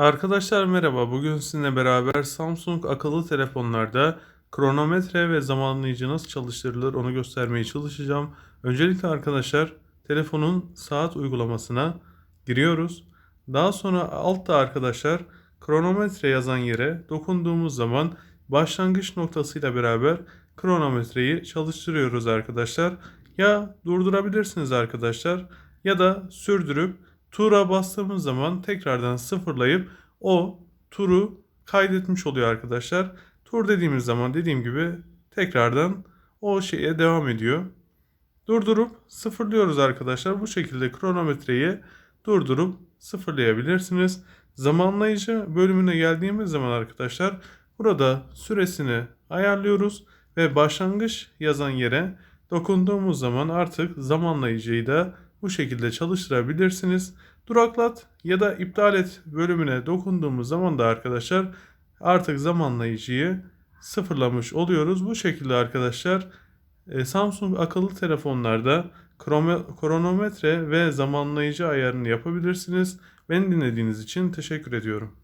Arkadaşlar merhaba. Bugün sizinle beraber Samsung akıllı telefonlarda kronometre ve zamanlayıcı nasıl çalıştırılır onu göstermeye çalışacağım. Öncelikle arkadaşlar telefonun saat uygulamasına giriyoruz. Daha sonra altta arkadaşlar kronometre yazan yere dokunduğumuz zaman başlangıç noktasıyla beraber kronometreyi çalıştırıyoruz arkadaşlar. Ya durdurabilirsiniz arkadaşlar ya da sürdürüp tura bastığımız zaman tekrardan sıfırlayıp o turu kaydetmiş oluyor arkadaşlar. Tur dediğimiz zaman dediğim gibi tekrardan o şeye devam ediyor. Durdurup sıfırlıyoruz arkadaşlar. Bu şekilde kronometreyi durdurup sıfırlayabilirsiniz. Zamanlayıcı bölümüne geldiğimiz zaman arkadaşlar burada süresini ayarlıyoruz ve başlangıç yazan yere dokunduğumuz zaman artık zamanlayıcıyı da bu şekilde çalıştırabilirsiniz. Duraklat ya da iptal et bölümüne dokunduğumuz zaman da arkadaşlar artık zamanlayıcıyı sıfırlamış oluyoruz. Bu şekilde arkadaşlar e, Samsung akıllı telefonlarda kronometre ve zamanlayıcı ayarını yapabilirsiniz. Beni dinlediğiniz için teşekkür ediyorum.